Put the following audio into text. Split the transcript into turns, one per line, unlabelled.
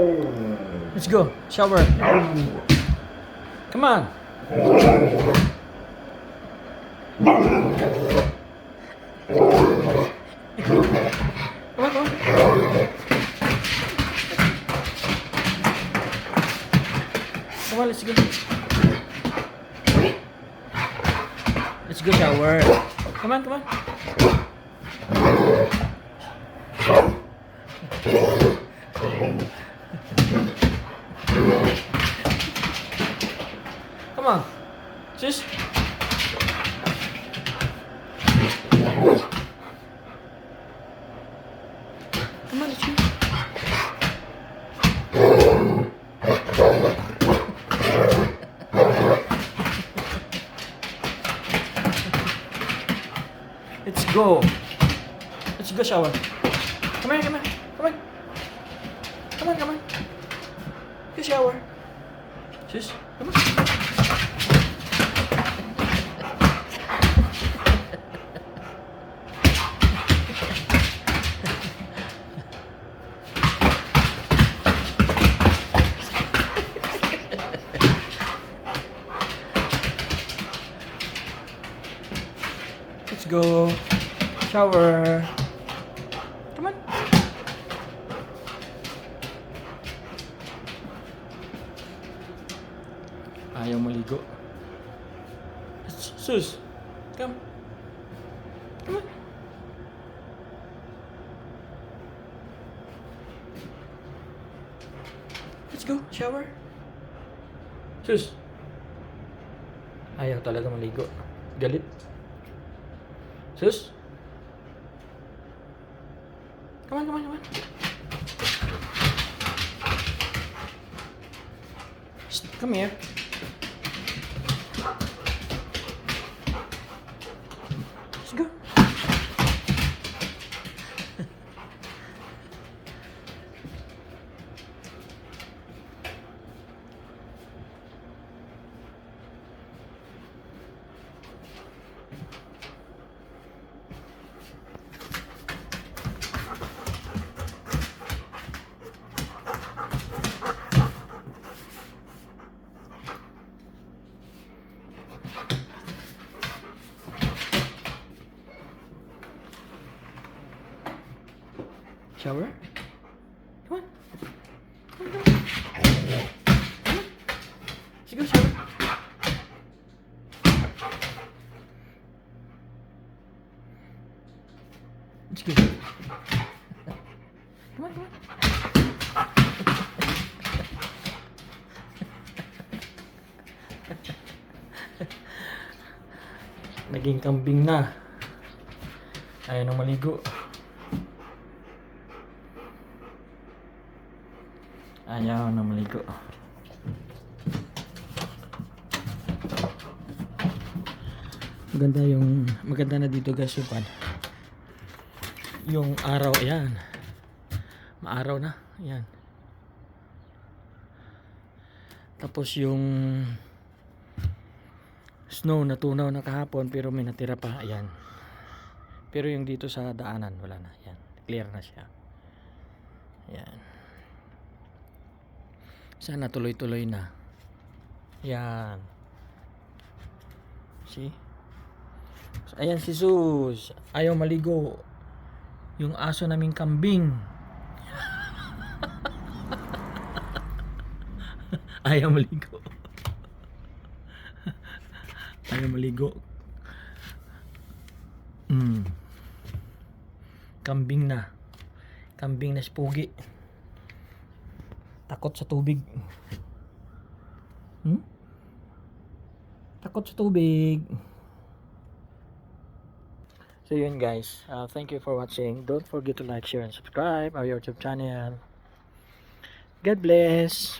Let's go. Shower. Come on. Come on, let's go. Let's go shower. Come on, come on. Come on. Sis. Come on, go. Let's go. Let's go shower. Come here, come here. Come on. Come on, come on. Go shower. Sis, come on. Go. Shower. Come on. Ayaw maligo. Sus. Come. Let's go. Shower. Sus. Ayaw talaga maligo. Galit. Come on, come on, come on. Come here. Shower? Come on. Come on, come on. Come on. Let's go shower. Go. Come on, come on. Naging kambing na. Ayaw nang maligo. Ayaw na maligo. Maganda yung maganda na dito guys yung pan. Yung araw ayan. Maaraw na. Ayan. Tapos yung snow natunaw na kahapon pero may natira pa. Ayan. Pero yung dito sa daanan wala na. Ayan. Clear na siya. Ayan. Sana tuloy-tuloy na. Yan. See? Ayan si Sus. Ayaw maligo. Yung aso naming kambing. Ayaw maligo. Ayaw maligo. Mm. Kambing na. Kambing na spugi. Takot sa tubig. Hmm? Takot sa tubig. So yun guys. Uh, thank you for watching. Don't forget to like, share, and subscribe our YouTube channel. God bless.